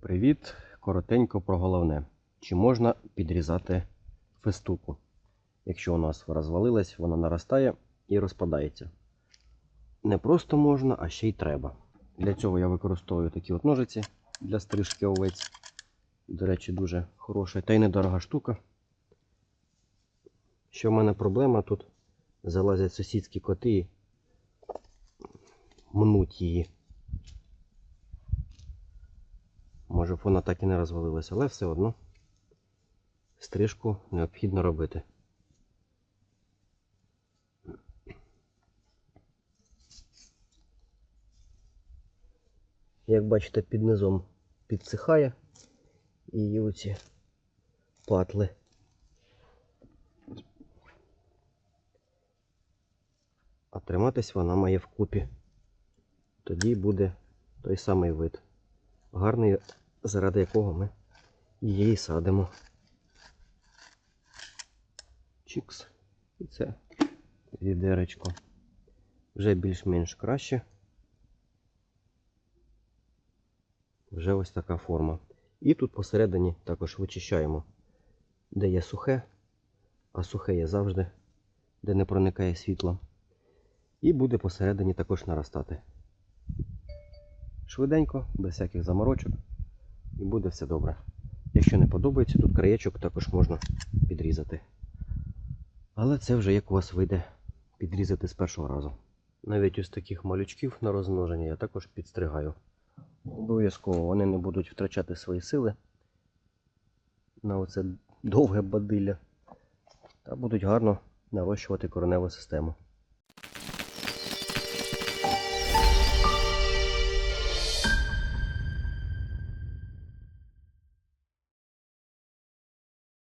Привіт! Коротенько про головне. Чи можна підрізати фестуку? Якщо у нас розвалилась, вона наростає і розпадається. Не просто можна, а ще й треба. Для цього я використовую такі от ножиці для стрижки овець. До речі, дуже хороша та й недорога штука. Що в мене проблема тут залазять сусідські коти і мнуть її. Може вона так і не розвалилася, але все одно стрижку необхідно робити. Як бачите, під низом підсихає і оці патли. А триматись вона має вкупі. Тоді буде той самий вид. Гарний, заради якого ми її садимо. Чікс. І це відеречко. Вже більш-менш краще. Вже ось така форма. І тут посередині також вичищаємо, де є сухе, а сухе є завжди, де не проникає світло. І буде посередині також наростати. Швиденько, без всяких заморочок, і буде все добре. Якщо не подобається, тут краєчок також можна підрізати. Але це вже як у вас вийде підрізати з першого разу. Навіть ось таких малючків на розмноження я також підстригаю. Обов'язково вони не будуть втрачати свої сили на оце довге бадилля та будуть гарно нарощувати кореневу систему.